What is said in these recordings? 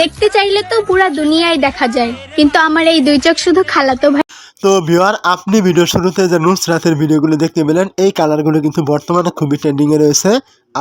দেখতে চাইলে তো পুরা দুনিয়ায় দেখা যায়, কিন্তু আমার এই দুই চোখ শুধু খালাতো ভাই। তো ভিওয়ার আপনি ভিডিও শুরুতে যে নুসরাতের ভিডিওগুলো দেখতে পেলেন, এই কালারগুলো কিন্তু বর্তমানে খুবই ট্রেন্ডিংয়ে রয়েছে।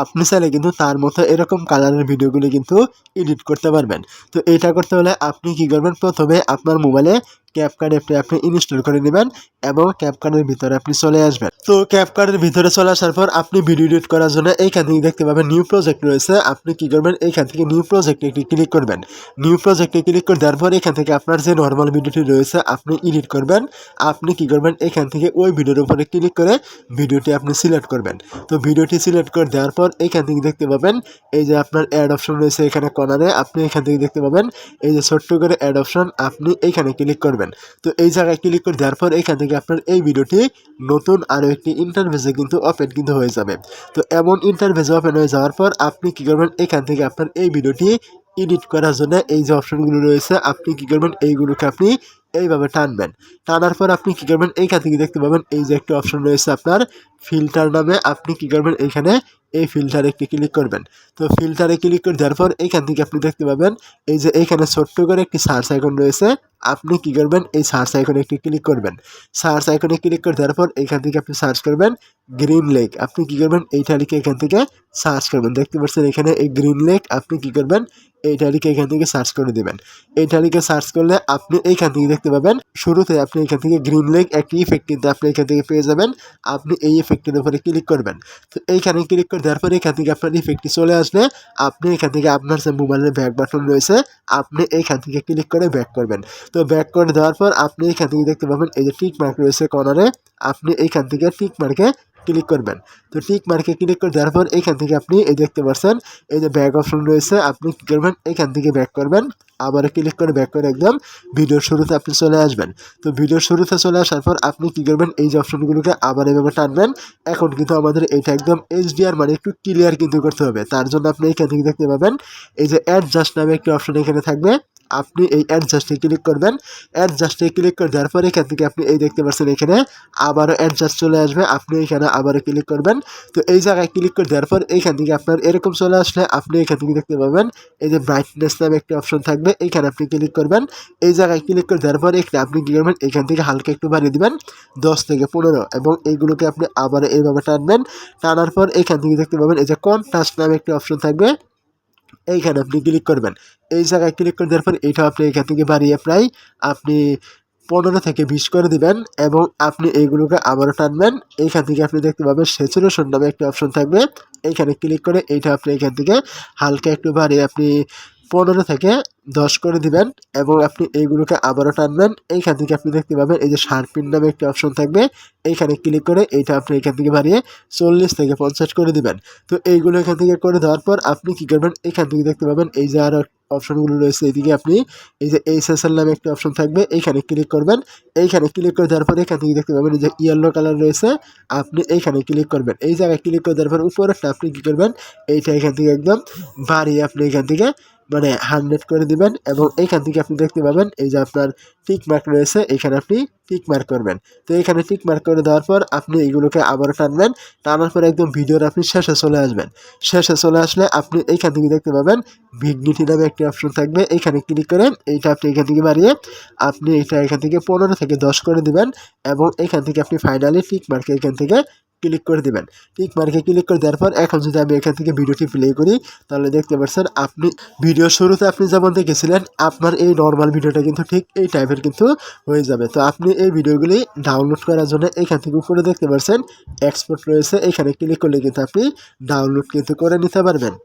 আপনি চাইলে কিন্তু তার মতো এরকম কালারের ভিডিওগুলি কিন্তু এডিট করতে পারবেন। তো এটা করতে হলে আপনি কি করবেন? প্রথমে আপনার মোবাইলে ক্যাপকার্ড অ্যাপটি আপনি ইনস্টল করে নেবেন এবং ক্যাপকার্ডের ভিতরে আপনি চলে আসবেন। তো ক্যাপকার্ডের ভিতরে চলে আসার পর আপনি ভিডিও এডিট করার জন্য এইখান থেকে দেখতে পাবেন নিউ প্রজেক্ট রয়েছে। আপনি কি করবেন? এইখান থেকে নিউ প্রজেক্টে একটি ক্লিক করবেন। নিউ প্রজেক্টে ক্লিক করে দেওয়ার পর এখান থেকে আপনার যে নর্মাল ভিডিওটি রয়েছে, আপনি এডিট করবেন। আপনি কি করবেন? এখান থেকে ওই ভিডিওর উপরে ক্লিক করে ভিডিওটি আপনি সিলেক্ট করবেন। তো ভিডিওটি সিলেক্ট করে দেওয়ার পর এখান থেকে দেখতে পাবেন, এই যে আপনার অ্যাড অপশন রয়েছে এখানে কর্নারে আপনি এখান থেকে দেখতে পাবেন, এই যে ছোট্ট করে অ্যাড অপশন আপনি এইখানে ক্লিক করবেন। তো এই জায়গায় ক্লিক করে দেওয়ার পর এখান থেকে আপনার এই ভিডিওটি নতুন আরও একটি ইন্টারভেসে কিন্তু ওপেন কিন্তু হয়ে যাবে। তো এমন ইন্টারভেসে ওপেন হয়ে যাওয়ার পর আপনি কী করবেন, এখান থেকে আপনার এই ভিডিওটি এডিট করার জন্য এই যে অপশনগুলো রয়েছে, আপনি কী করবেন, এইগুলোকে আপনি এইভাবে টানবেন। টানার পর আপনি কী করবেন এইখান থেকে দেখতে পাবেন, এই যে একটা অপশন রয়েছে আপনার ফিল্টার নামে, আপনি কী করবেন এইখানে এই ফিল্টারে একটি ক্লিক করবেন। তো ফিল্টারে ক্লিক করে দেওয়ার পর এইখান থেকে আপনি দেখতে পাবেন, এই যে এইখানে ছোট্ট করে একটি সার্চ আইকন রয়েছে, আপনি কি করবেন? এই সার্চ আইকনে একটি ক্লিক করবেন। সার্চ আইকনে ক্লিক করে দেওয়ার পর এইখান থেকে আপনি সার্চ করবেন গ্রিন লেক আপনি কি করবেন? এইটা লিখে এখান থেকে সার্চ করবেন। দেখতে পাচ্ছেন এখানে এই গ্রিন লেক আপনি কি করবেন? এইটা লিখে এখান থেকে সার্চ করে দেবেন। এইটা লিখে সার্চ করলে আপনি এইখান থেকে দেখতে পাবেন, শুরুতে আপনি এখান থেকে গ্রিন লেক একটি ইফেক্ট কিন্তু আপনি এখান থেকে পেয়ে যাবেন। আপনি এই ইফেক্টের উপরে ক্লিক করবেন। তো এইখানে ক্লিক করে দেওয়ার পরে এখান থেকে আপনার ইফেক্টটি চলে আসলে আপনি এখান থেকে আপনার যে মোবাইলের ব্যাক বাটন রয়েছে, আপনি এইখান থেকে ক্লিক করে ব্যাক করবেন। তো ব্যাক করে দেওয়ার পর আপনি এখান থেকে দেখতে পাবেন, এই যে টিক মার্ক রয়েছে কর্নারে আপনি এইখান থেকে টিক মার্কে ক্লিক করবেন। তো টিক মার্কে ক্লিক করে দেওয়ার পর এইখান থেকে আপনি এই দেখতে পাচ্ছেন, এই যে ব্যাক অপশন রয়েছে, আপনি কী করবেন? এখান থেকে ব্যাক করবেন। আবার ক্লিক করে ব্যাক করে একদম ভিডিওর শুরুতে আপনি চলে আসবেন। তো ভিডিওর শুরুতে চলে আসার পর আপনি কী করবেন? এই যে অপশনগুলোকে আবার এভাবে টানবেন। এখন কিন্তু আমাদের এটা একদম এইচডিআর মানে একটু ক্লিয়ার কিন্তু করতে হবে। তার জন্য আপনি এইখান থেকে দেখতে পাবেন, এই যে অ্যাডজাস্ট নামে একটি অপশন এখানে থাকবে। আপনি এই অ্যাডজাস্টে ক্লিক করবেন। অ্যাডজাস্টে ক্লিক করে দেওয়ার পরে এখান থেকে আপনি এই দেখতে পাচ্ছেন এখানে আবারও অ্যাডজাস্ট চলে আসবে। আপনি এখানে আবারও ক্লিক করবেন। তো এই জায়গায় ক্লিক করে দেওয়ার পর এইখান থেকে আপনার এরকম চলে আসলে আপনি এখান থেকে দেখতে পাবেন এই যে ব্রাইটনেস নামে একটি অপশন থাকবে। এইখানে আপনি ক্লিক করবেন। এই জায়গায় ক্লিক করে দেওয়ার পর এখানে আপনি কী করবেন? এখান থেকে হালকা একটু বাড়িয়ে দেবেন। দশ থেকে পনেরো এবং এইগুলোকে আপনি আবার এইভাবে টানবেন। টানার পর এখান থেকে দেখতে পাবেন এই যে কন্ট্রাস্ট নামে একটি অপশন থাকবে। এইখানে আপনি ক্লিক করবেন। এই জায়গায় ক্লিক করে দেওয়ার পর এইটা আপনি এখান থেকে বাড়িয়ে প্রায় আপনি পনেরো থেকে বিশ করে দিবেন এবং আপনি এইগুলোকে আবারও টানবেন। এইখান থেকে আপনি দেখতে পাবেন সেচুরেশন নামে একটি অপশন থাকবে। এইখানে ক্লিক করে এইটা আপনি এখান থেকে হালকা একটু বাড়িয়ে আপনি পনেরো থেকে দশ করে দিবেন এবং আপনি এইগুলোকে আবারও টানবেন। এইখান থেকে আপনি দেখতে পাবেন এই যে শার্পিন নামে একটি অপশন থাকবে। এইখানে ক্লিক করে এইটা আপনি এখান থেকে বাড়িয়ে চল্লিশ থেকে পঞ্চাশ করে দিবেন। তো এইগুলো এখান থেকে করে দেওয়ার পর আপনি কী করবেন? এখান থেকে দেখতে পাবেন এই যে আরও অপশনগুলো রয়েছে এইদিকে আপনি। এই যে এইচএসএল নামে একটি অপশন থাকবে। এইখানে ক্লিক করবেন। এইখানে ক্লিক করে দেওয়ার পর এখান থেকে দেখতে পাবেন এই যে ইয়েলো কালার রয়েছে। আপনি এইখানে ক্লিক করবেন। এই জায়গায় ক্লিক করে দেওয়ার পর উপরেরটা আপনি কী করবেন? এইটা এখান থেকে একদম বাড়িয়ে আপনি এখান থেকে মানে হান্ড্রেড করে দিবেন এবং এইখান থেকে আপনি দেখতে পাবেন এই যে আপনার টিক মার্ক রয়েছে, এখানে আপনি টিক মার্ক করবেন। তো এখানে টিক মার্ক করে দেওয়ার পর আপনি এইগুলোকে আবারও টানবেন, টানার পর একদম ভিডিওর আপনি শেষে চলে আসবেন। শেষে চলে আসলে আপনি এইখান থেকে দেখতে পাবেন ভিগনিটি নামে একটি অপশন থাকবে এইখানে ক্লিক করেন এইটা আপনি এখান থেকে বাড়িয়ে আপনি এটা এখান থেকে পনেরো থেকে দশ করে দিবেন এবং এখান থেকে আপনি ফাইনালি টিক মার্কে এখান থেকে ক্লিক করে দেবেন। টিক মার্কে ক্লিক করে দেওয়ার পর এখন যদি আমি এখান থেকে ভিডিওটি প্লে করি, তাহলে দেখতে পাচ্ছেন আপনি ভিডিও শুরুতে আপনি যেমন দেখেছিলেন, আপনার এই নর্মাল ভিডিওটা কিন্তু ঠিক এই টাইপের কিন্তু হয়ে যাবে। তো আপনি এই ভিডিওগুলি ডাউনলোড করার জন্য এখান থেকে উপরে দেখতে পাচ্ছেন এক্সপোর্ট রয়েছে। এখানে ক্লিক করলে কিন্তু আপনি ডাউনলোড কিন্তু করে নিতে পারবেন।